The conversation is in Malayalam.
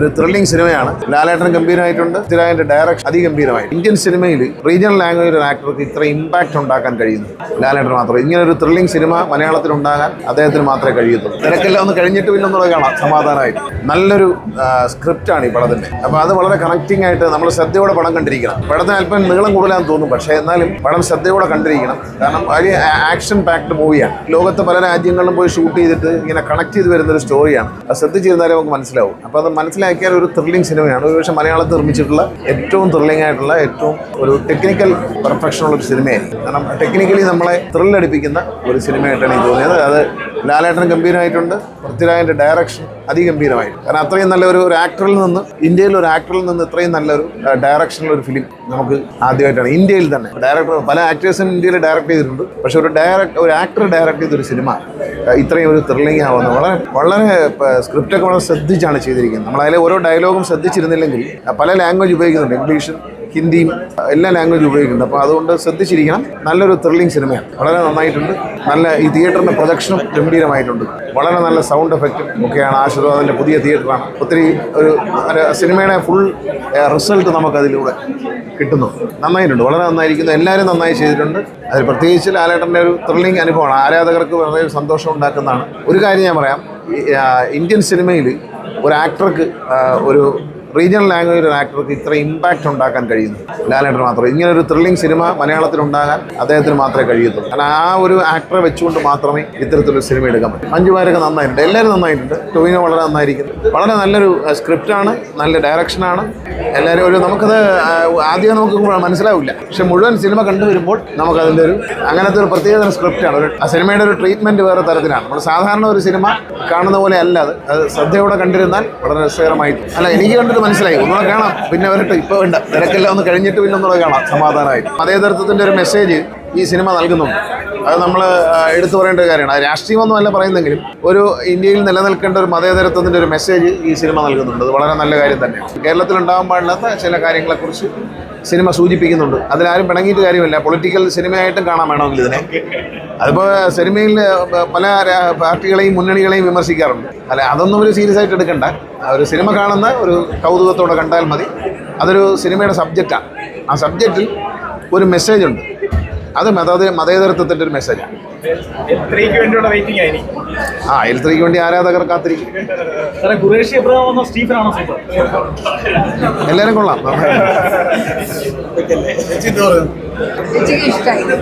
ഒരു ത്രില്ലിംഗ് സിനിമയാണ് ലാലേട്ടൻ ഗംഭീരമായിട്ടുണ്ട്. സ്ഥിരമായിട്ട് ഡയറക്ഷൻ അതിഗംഭീരമായി ഇന്ത്യൻ സിനിമയിൽ റീജിയണൽ ലാംഗ്വേജ് ഒരു ആക്ടർക്ക് ഇത്ര ഇമ്പാക്ട് ഉണ്ടാക്കാൻ കഴിയുന്നു ലാലേട്ടൻ മാത്രം. ഇങ്ങനെ ഒരു ത്രില്ലിംഗ് സിനിമ മലയാളത്തിൽ ഉണ്ടാകാൻ അദ്ദേഹത്തിന് മാത്രമേ കഴിയത്തുള്ളൂ. തിരക്കെല്ലാം ഒന്ന് കഴിഞ്ഞിട്ട് പിന്നെ ഒന്നുകൂടെ കാണാം. സമാധാനമായിട്ട്. നല്ലൊരു സ്ക്രിപ്റ്റാണ് ഈ പടത്തിന്റെ. അപ്പോൾ അത് വളരെ കണക്റ്റിംഗ് ആയിട്ട് നമ്മൾ ശ്രദ്ധയോടെ പടം കണ്ടിരിക്കണം. പടത്തിന് അല്പം നീളം കൂടുതലാന്ന് തോന്നും. പക്ഷേ എന്നാലും പടം ശ്രദ്ധയോടെ കണ്ടിരിക്കണം. കാരണം വലിയ ആക്ഷൻ പാക്ഡ് മൂവിയാണ് ലോകത്തെ പല രാജ്യങ്ങളിലും പോയി ഷൂട്ട് ചെയ്തിട്ട് ഇങ്ങനെ കണക്ട് ചെയ്ത് വരുന്ന ഒരു സ്റ്റോറിയാണ് അത് ശ്രദ്ധിച്ചിരുന്നാലേ നമുക്ക് മനസ്സിലാവും. അപ്പോൾ അത് മനസ്സിലാക്കിയാൽ ഒരു ത്രില്ലിംഗ് സിനിമയാണ് ഒരുപക്ഷെ മലയാളത്തിൽ നിർമ്മിച്ചിട്ടുള്ള ഏറ്റവും ത്രില്ലിംഗ് ആയിട്ടുള്ള ഏറ്റവും ഒരു ടെക്നിക്കൽ പെർഫെക്ഷൻ ഉള്ള ഒരു സിനിമയായിരിക്കും കാരണം ടെക്നിക്കലി നമ്മളെ ത്രില്ലടിപ്പിക്കുന്ന ഒരു സിനിമയായിട്ടാണ് എനിക്ക് തോന്നിയത്. അത് ലാലേട്ടൻ ഗംഭീരമായിട്ടുണ്ട്. പൃഥ്വിരാജിന്റെ ഡയറക്ഷൻ അതിഗംഭീരമായിട്ട് കാരണം അത്രയും നല്ലൊരു ഒരു ആക്ടറിൽ നിന്ന് ഇന്ത്യയിൽ ഒരു ആക്ടറിൽ നിന്ന് ഇത്രയും നല്ലൊരു ഡയറക്ഷനുള്ള ഒരു ഫിലിം നമുക്ക് ആദ്യമായിട്ടാണ്. ഇന്ത്യയിൽ തന്നെ. ഡയറക്ടർ പല ആക്ടേഴ്സും ഇന്ത്യയിൽ ഡയറക്ട് ചെയ്തിട്ടുണ്ട്. പക്ഷെ ഒരു ഡയറക്ട് ഒരു ആക്ടർ ഡയറക്ട് ചെയ്തൊരു സിനിമ ഇത്രയും ഒരു ത്രില്ലിംഗ് ആവുന്നത് വളരെ വളരെ സ്ക്രിപ്റ്റൊക്കെ വളരെ ശ്രദ്ധിച്ചാണ് ചെയ്തിരിക്കുന്നത്. നമ്മൾ അതിലെ ഓരോ ഡയലോഗും ശ്രദ്ധിച്ചിരുന്നില്ലെങ്കിൽ പല ലാംഗ്വേജ് ഉപയോഗിക്കുന്നുണ്ട്. ഇംഗ്ലീഷും ഹിന്ദിയും എല്ലാ ലാംഗ്വേജും ഉപയോഗിക്കുന്നുണ്ട്. അപ്പോൾ അതുകൊണ്ട് ശ്രദ്ധിച്ചിരിക്കണം. നല്ലൊരു ത്രില്ലിംഗ് സിനിമയാണ് വളരെ നന്നായിട്ടുണ്ട്. നല്ല ഈ തിയേറ്ററിന്റെ പ്രൊജക്ഷനും ഗംഭീരമായിട്ടുണ്ട്. വളരെ നല്ല സൗണ്ട് എഫക്റ്റും ഒക്കെയാണ് ആശീർവാദിന്റെ പുതിയ തിയേറ്ററാണ് ഒത്തിരി ഒരു സിനിമയുടെ ഫുൾ റിസൾട്ട് നമുക്കതിലൂടെ കിട്ടുന്നു. നന്നായിട്ടുണ്ട്. വളരെ നന്നായിരിക്കുന്നു. എല്ലാവരും നന്നായി ചെയ്തിട്ടുണ്ട്. അതിൽ പ്രത്യേകിച്ച് ലാലേട്ടന്റെ ഒരു ത്രില്ലിംഗ് അനുഭവമാണ്. ആരാധകർക്ക് വളരെ സന്തോഷം ഉണ്ടാക്കുന്നതാണ്. ഒരു കാര്യം ഞാൻ പറയാം. ഇന്ത്യൻ സിനിമയിൽ ഒരു ആക്ടർക്ക് ഒരു റീജിയണൽ ലാംഗ്വേജ് ഒരു ആക്ടർക്ക് ഇത്ര ഇമ്പാക്റ്റ് ഉണ്ടാക്കാൻ കഴിയുന്നു. ലാലേട്ടൻ മാത്രം. ഇങ്ങനെ ഒരു ത്രില്ലിംഗ് സിനിമ മലയാളത്തിൽ ഉണ്ടാകാൻ അദ്ദേഹത്തിന് മാത്രമേ കഴിയത്തുള്ളൂ. കാരണം ആ ഒരു ആക്ടറെ വെച്ചുകൊണ്ട് മാത്രമേ ഇത്തരത്തിലൊരു സിനിമ എടുക്കാൻ പറ്റൂ. മഞ്ജുമാരൊക്കെ നന്നായിട്ടുണ്ട്. എല്ലാവരും നന്നായിട്ടുണ്ട്. ടൊവിനോ വളരെ നന്നായിരിക്കുന്നു. വളരെ നല്ലൊരു സ്ക്രിപ്റ്റാണ് നല്ല ഡയറക്ഷനാണ് എല്ലാവരും ഒരു നമുക്കത് ആദ്യം നമുക്ക് മനസ്സിലാവില്ല. പക്ഷെ മുഴുവൻ സിനിമ കണ്ടുവരുമ്പോൾ നമുക്കതിന്റെ ഒരു അങ്ങനത്തെ ഒരു പ്രത്യേകതരം സ്ക്രിപ്റ്റാണ് ഒരു ആ സിനിമയുടെ ഒരു ട്രീറ്റ്മെന്റ് വേറെ തരത്തിലാണ്. നമ്മൾ സാധാരണ ഒരു സിനിമ കാണുന്ന പോലെ അല്ല അത്. ശ്രദ്ധയോടെ കണ്ടിരുന്നാൽ വളരെ രസകരമായിട്ട് അല്ല എനിക്ക് കണ്ടിട്ട് മനസ്സിലായി. ഒന്നുകൂടെ കാണാം. പിന്നെ വരട്ടെ. ഇപ്പൊ വേണ്ട. തിരക്കെല്ലാം ഒന്ന് കഴിഞ്ഞിട്ട് പിന്നെ ഒന്നുകൂടെ കാണാം. സമാധാനമായിട്ട് മതേതരത്വത്തിന്റെ ഒരു മെസ്സേജ് ഈ സിനിമ നൽകുന്നുണ്ട്. അത് നമ്മൾ എടുത്തു പറയേണ്ട ഒരു കാര്യമാണ്. അല്ല പറയുന്നെങ്കിലും ഒരു ഇന്ത്യയിൽ നിലനിൽക്കേണ്ട ഒരു മതേതരത്വത്തിന്റെ ഒരു മെസ്സേജ് ഈ സിനിമ നൽകുന്നുണ്ട്. അത് വളരെ നല്ല കാര്യം തന്നെയാണ്. കേരളത്തിൽ ഉണ്ടാകാൻ പാടില്ലാത്ത ചില കാര്യങ്ങളെക്കുറിച്ച് സിനിമ സൂചിപ്പിക്കുന്നുണ്ട്. അതിലാരും പിണങ്ങിയിട്ട് കാര്യമില്ല. പൊളിറ്റിക്കൽ സിനിമയായിട്ടും കാണാൻ വേണമെങ്കിൽ ഇതിനെ. അതിപ്പോൾ സിനിമയിൽ പല പാർട്ടികളെയും മുന്നണികളെയും വിമർശിക്കാറുണ്ട്. അല്ല അതൊന്നും ഒരു സീരിയസ് ആയിട്ട് എടുക്കണ്ട. ഒരു സിനിമ കാണുന്ന ഒരു കൗതുകത്തോടെ കണ്ടാൽ മതി. അതൊരു സിനിമയുടെ സബ്ജക്റ്റാണ് ആ സബ്ജക്റ്റിൽ ഒരു മെസ്സേജ് ഉണ്ട്. അത് മത മതേതരത്വത്തിന്റെ ഒരു മെസ്സേജാണ് ആ. എൽ ത്രീക്ക് വേണ്ടി ആരാധകർ കാത്തിരിക്കും. എല്ലാവരും ഖുറേഷി ಹೆಚ್ಚಿನವರು ಹೆಚ್ಚಿಗೆ ಇಷ್ಟ ಆಯ್ತು.